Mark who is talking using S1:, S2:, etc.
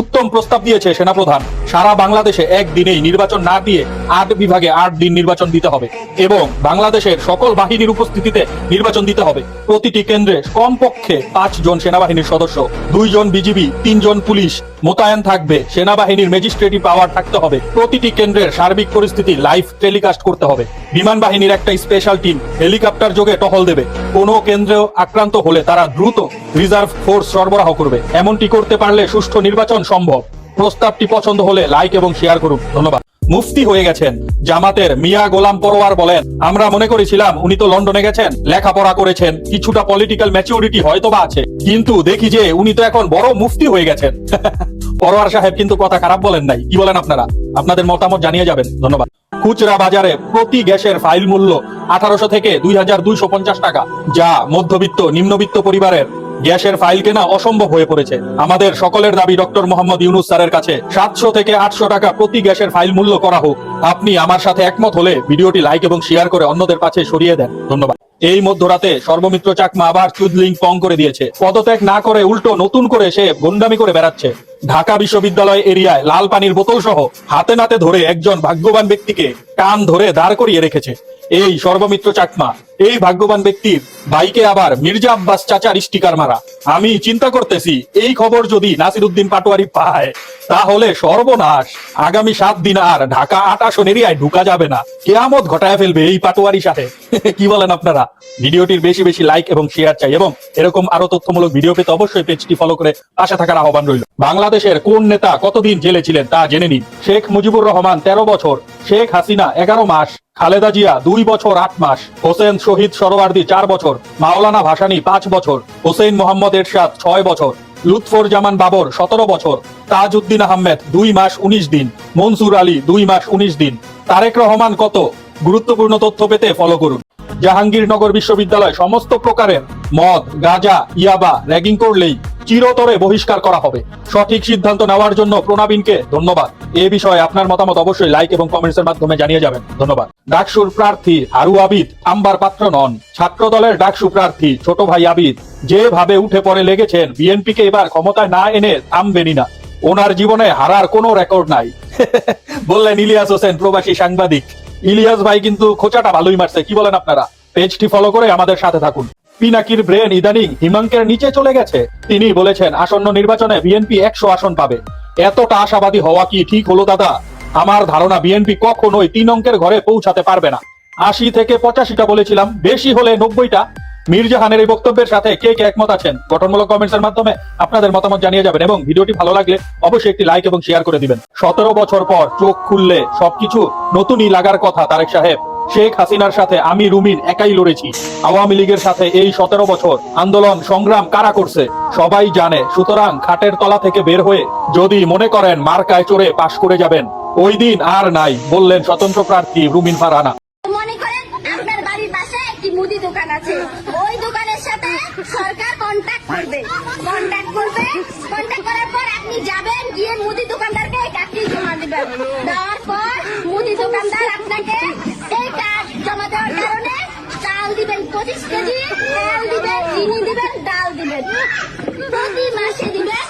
S1: উত্তম প্রস্তাব দিয়েছে সেনাপ্রধান। সারা বাংলাদেশে একদিনেই নির্বাচন না দিয়ে আট বিভাগে আট দিন নির্বাচন দিতে হবে এবং বাংলাদেশের সকল বাহিনীর উপস্থিতিতে নির্বাচন দিতে হবে। প্রতিটি কেন্দ্রে কমপক্ষে পাঁচ জন সেনাবাহিনীর সদস্য, দুইজন বিজিবি, তিনজন পুলিশ মোতায়েন থাকবে। সেনাবাহিনীর ম্যাজিস্ট্রেটি পাওয়ার থাকতে হবে। প্রতিটি কেন্দ্রের সার্বিক পরিস্থিতি লাইভ টেলিকাস্ট করতে হবে। বিমান বাহিনীর একটা স্পেশাল টিম হেলিকপ্টার যোগে টহল দেবে। কোনো কেন্দ্র আক্রান্ত হলে তারা দ্রুত রিজার্ভ ফোর্স সরবরাহ করবে। এমনটি করতে পারলে সুষ্ঠু নির্বাচন সম্ভব। প্রস্তাবটি পছন্দ হলে লাইক এবং শেয়ার করুন। ধন্যবাদ। মুফতি হয়ে গেছেন। জামাতের মিয়া গোলাম পরোয়ার বলেন, আমরা মনে করেছিলাম উনি তো লন্ডনে গেছেন, লেখাপড়া করেছেন, কিছুটা পলিটিক্যাল ম্যাচিউরিটি হয়তো বা আছে, কিন্তু দেখি যে উনি তো এখন বড় মুফতি হয়ে গেছেন। পরোয়ার সাহেব কিন্তু কথা খারাপ বলেন নাই। কি বলেন আপনারা? আপনাদের মতামত জানিয়ে যাবেন। ধন্যবাদ। খুচরা বাজারে প্রতি গ্যাসের ফাইল মূল্য আঠারোশো থেকে দুই হাজার দুইশো পঞ্চাশ টাকা, যা মধ্যবিত্ত, নিম্নবিত্ত পরিবারের গ্যাসের ফাইল কেনা অসম্ভব হয়ে পড়েছে। আমাদের সকলের দাবি ডক্টর মোহাম্মদ ইউনুস স্যারের কাছে, সাতশো থেকে আটশো টাকা প্রতি গ্যাসের ফাইল মূল্য করা হোক। আপনি আমার সাথে একমত হলে ভিডিওটি লাইক এবং শেয়ার করে অন্যদের কাছে সরিয়ে দেন। ধন্যবাদ। এই মধ্যরাতে সর্বমিত্র চাকমা আবার চুদলিং পং করে দিয়েছে। পদত্যাগ না করে উল্টো নতুন করে সে গুন্ডামি করে বেড়াচ্ছে। ঢাকা বিশ্ববিদ্যালয় এরিয়ায় লাল পানির বোতল সহ হাতে নাতে ধরে একজন ভাগ্যবান ব্যক্তিকে কান ধরে দাঁড় করিয়ে রেখেছে। এই সর্বমিত্র চাকমা, এই ভাগ্যবান ব্যক্তির বাইকে আবার মির্জা আব্বাস চাচার স্টিকার মারা। আমি চিন্তা করতেছি, এই খবর যদি নাসিরুদ্দিন পাটোয়ারি পায়, তাহলে সর্বনাশ। আগামী সাত দিন আর ঢাকা আট আসন এরিয়ায় ঢুকা যাবে না। কেয়ামত ঘটায় ফেলবে এই পাটোয়ারি সাথে। কি বলেন আপনারা? ভিডিওটির বেশি বেশি লাইক এবং শেয়ার চাই এবং এরকম আরও তথ্যমূলক ভিডিও পেতে অবশ্যই পেজটি ফলো করে পাশে থাকার আহ্বান রইল। বাংলাদেশের কোন নেতা কতদিন জেলে ছিলেন তা জেনে নিন। শেখ মুজিবুর রহমান তেরো বছর, শেখ হাসিনা এগারো মাস। খালেদা জিয়া দুই বছর, আট মাস। হোসেন শহীদ সরোয়ার্দি চার বছর, মাওলানা ভাসানী পাঁচ বছর, হোসেন মোহাম্মদ এরশাদ ছয় বছর লুৎফর জামান বাবর সতেরো বছর, তাজউদ্দিন আহমেদ দুই মাস উনিশ দিন, মনসুর আলী দুই মাস উনিশ দিন। তারেক রহমান কত? গুরুত্বপূর্ণ তথ্য পেতে ফলো করুন। জাহাঙ্গীরনগর বিশ্ববিদ্যালয় সমস্ত প্রকারের মদ, গাঁজা, ইয়াবা, র্যাগিং করলেই চিরতরে বহিষ্কার করা হবে। সঠিক সিদ্ধান্ত নেওয়ার জন্য প্রণাবিনকে ধন্যবাদ। এ বিষয়ে আপনার মতামত অবশ্যই লাইক এবং কমেন্টস এর মাধ্যমে জানিয়ে যাবেন। ধন্যবাদ। ডাকসুর প্রার্থী হারু আবিদ আম্বার পাত্র নন। ছাত্র দলের ডাকসু প্রার্থী ছোট ভাই আবিদ যেভাবে উঠে পড়ে লেগেছেন বিএনপিকে এবার ক্ষমতায় না এনে থামবেনই না। ওনার জীবনে হারার কোনো রেকর্ড নাই। বললেন ইলিয়াস হোসেন প্রবাসী সাংবাদিক। ইলিয়াস ভাই কিন্তু খোঁচাটা ভালোই মারছে কি বলেন আপনারা? পেজটি ফলো করে আমাদের সাথে থাকুন। পিনাকির ব্রেন ইদানিং হিমাঙ্কের নিচে চলে গেছে। তিনি বলেছেন, আসন্ন নির্বাচনে বিএনপি একশো আসন পাবে। এতটা আশাবাদী হওয়া কি ঠিক হলো, দাদা? আমার ধারণা বিএনপি কখনোই তিন অঙ্কের ঘরে পৌঁছাতে পারবে না। আশি থেকে পঁচাশিটা বলেছিলাম, বেশি হলে নব্বইটা। মির্জাহানের এই বক্তব্যের সাথে কে কে একমত আছেন? গঠনমূলক কমেন্টস এর মাধ্যমে আপনাদের মতামত জানিয়ে যাবেন এবং ভিডিওটি ভালো লাগলে অবশ্যই একটি লাইক এবং শেয়ার করে দিবেন। সতেরো বছর পর চোখ খুললে সবকিছু নতুনই লাগার কথা, তারেক সাহেব। শেখ হাসিনার সাথে আমি রুমিন একাই লড়েছি। আওয়ামী লীগের সাথে এই সতেরো বছর আন্দোলন, সংগ্রাম কারা করছে, সবাই জানে। সুতরাং খাটের তলা থেকে বের হয়ে যদি মনে করেন মার্কায় চড়ে পাশ করে যাবেন, ওই দিন আর নাই, বললেন স্বতন্ত্র প্রার্থী রুমিন
S2: মনে সাথে সরকার কন্ট্যাক্ট করবে। কন্ট্যাক্ট করবে। কন্ট্যাক্ট করার পর আপনি যাবেন গিয়ে মুদি জমা দিবেন দেওয়ার পর মুদি দোকানদার আপনাকে এই কাজ জমা দেওয়ার কারণে চাল দিবেন পঁচিশ কেজি, তেল দিবেন, চিনি দিবেন, ডাল দিবেন। প্রতি মাসে দিবেন